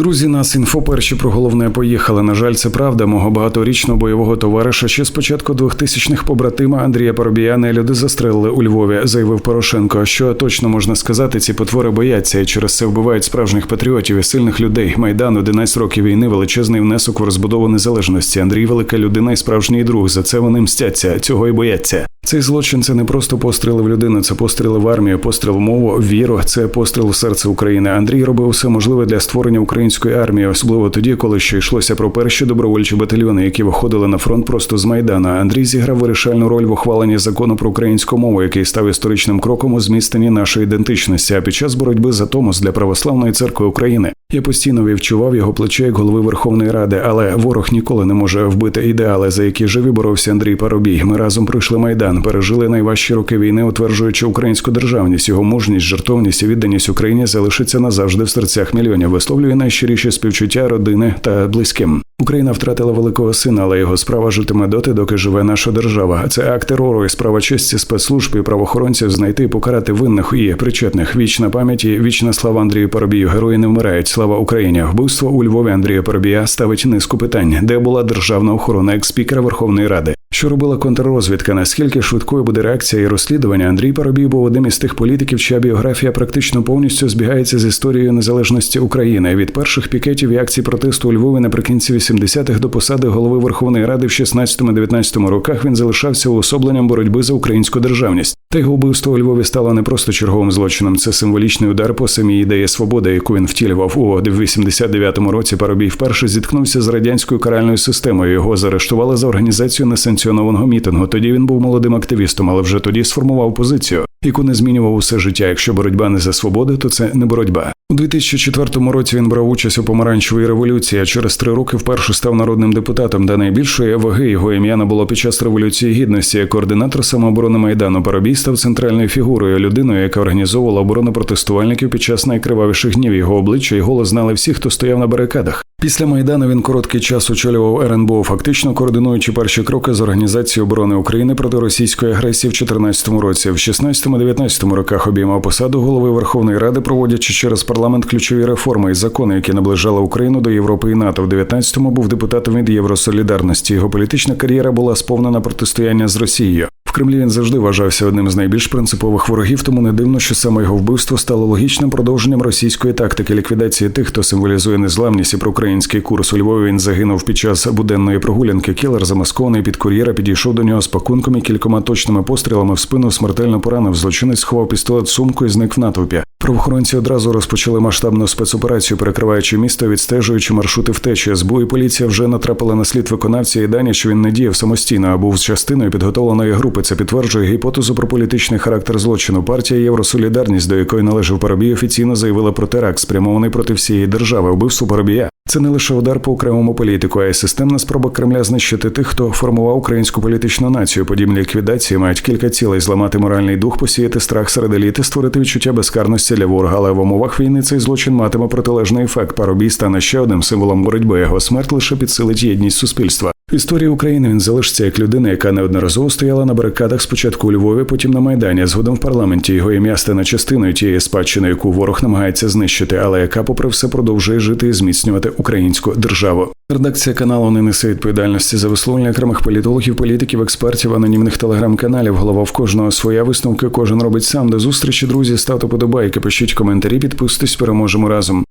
Друзі, нас інфо перші про головне поїхали. На жаль, це правда. Мого багаторічного бойового товариша ще з початку 2000-х побратима Андрія Парубія люди застрелили у Львові, заявив Порошенко. Що точно можна сказати, ці потвори бояться і через це вбивають справжніх патріотів і сильних людей. Майдан 11 років війни, величезний внесок в розбудову незалежності. Андрій велика людина і справжній друг. За це вони мстяться. Цього і бояться. Цей злочин це не просто постріли в людину, це постріли в армію, постріл в мову, віру, це постріл в серце України. Андрій робив все можливе для створення української армії, особливо тоді, коли ще йшлося про перші добровольчі батальйони, які виходили на фронт просто з майдана. Андрій зіграв вирішальну роль в ухваленні закону про українську мову, який став історичним кроком у зміцненні нашої ідентичності. А під час боротьби за Томос для православної церкви України я постійно вівчував його плече як голови Верховної Ради, але ворог ніколи не може вбити ідеали, за які живі боровся Андрій Парубій. Ми разом пройшли майдан, пережили найважчі роки війни, утверджуючи українську державність. Його мужність, жертовність і відданість Україні залишиться назавжди в серцях мільйонів. Висловлює найщиріші співчуття родини та близьким. Україна втратила великого сина, але його справа житиме доти, доки живе наша держава. Це акт терору і справа честі спецслужб і правоохоронців знайти і покарати винних і причетних. Вічна пам'яті, вічна слава Андрію Парубію. Герої не вмирають. Слава Україні! Вбивство у Львові Андрія Парубія ставить низку питань, де була державна охорона як спікера Верховної Ради. Що робила контррозвідка? Наскільки швидкою буде реакція і розслідування? Андрій Парубій був одним із тих політиків, чия біографія практично повністю збігається з історією незалежності України від перших пікетів і акцій протесту у Львові наприкінці 80-х до посади голови Верховної Ради в 16-19 роках він залишався уособленням боротьби за українську державність. Та його вбивство у Львові стало не просто черговим злочином. Це символічний удар по самій ідеї свободи, яку він втілював у 89-му році. Парубій вперше зіткнувся з радянською каральною системою. Його заарештували за організацію несанкціонованого мітингу. Тоді він був молодим активістом, але вже тоді сформував позицію, яку не змінював усе життя. Якщо боротьба не за свободу, то це не боротьба. У 2004 році він брав участь у помаранчевій революції. а Через три роки вперше став народним депутатом. Де найбільшої ваги його ім'я не було під час революції гідності. Координатор самооборони майдану Парубій став центральною фігурою, людиною, яка організовувала оборону протестувальників під час найкривавіших днів. Його обличчя і голос знали всі, хто стояв на барикадах. Після майдану він короткий час очолював РНБО, фактично координуючи перші кроки з організації оборони України проти російської агресії в 2014 році. В 16-19 роках обіймав посаду голови Верховної Ради, проводячи через парламент ключові реформи і закони, які наближали Україну до Європи і НАТО. В 19-му був депутатом від Євросолідарності. Його політична кар'єра була сповнена протистояння з Росією. В Кремлі він завжди вважався одним з найбільш принципових ворогів, тому не дивно, що саме його вбивство стало логічним продовженням російської тактики ліквідації тих, хто символізує незламність і проукраїнський курс. У Львові він загинув під час буденної прогулянки. Кілер замаскований під кур'єра підійшов до нього з пакунком і кількома точними пострілами в спину смертельно поранив. Злочинець сховав пістолет сумку і зник в натовпі. Правоохоронці одразу розпочали масштабну спецоперацію, перекриваючи місто, відстежуючи маршрути втечі. СБУ і поліція вже натрапила на слід виконавця і дані, що він не діяв самостійно, а був частиною підготовленої групи. Це підтверджує гіпотезу про політичний характер злочину. Партія Євросолідарність, до якої належав Парабій, офіційно заявила про теракт, спрямований проти всієї держави. Вбивство Парубія це не лише удар по окремому політику, а й системна спроба Кремля знищити тих, хто формував українську політичну націю. Подібні ліквідації мають кілька цілей: зламати моральний дух, посіяти страх серед еліти, створити відчуття безкарності для ворога. Але в умовах війни цей злочин матиме протилежний ефект. Парубій стане ще одним символом боротьби. Його смерть лише підсилить єдність суспільства. В історії України він залишиться як людина, яка неодноразово стояла на барикадах спочатку у Львові, потім на Майдані. Згодом в парламенті його ім'я стане частиною тієї спадщини, яку ворог намагається знищити, але яка, попри все, продовжує жити і зміцнювати українську державу. Редакція каналу не несе відповідальності за висловлення окремих політологів, політиків, експертів, анонімних телеграм-каналів. Голова в кожного своя висновки. Кожен робить сам. До зустрічі, друзі. Ставте подобайки, пишіть коментарі, підписуйтесь, переможемо разом.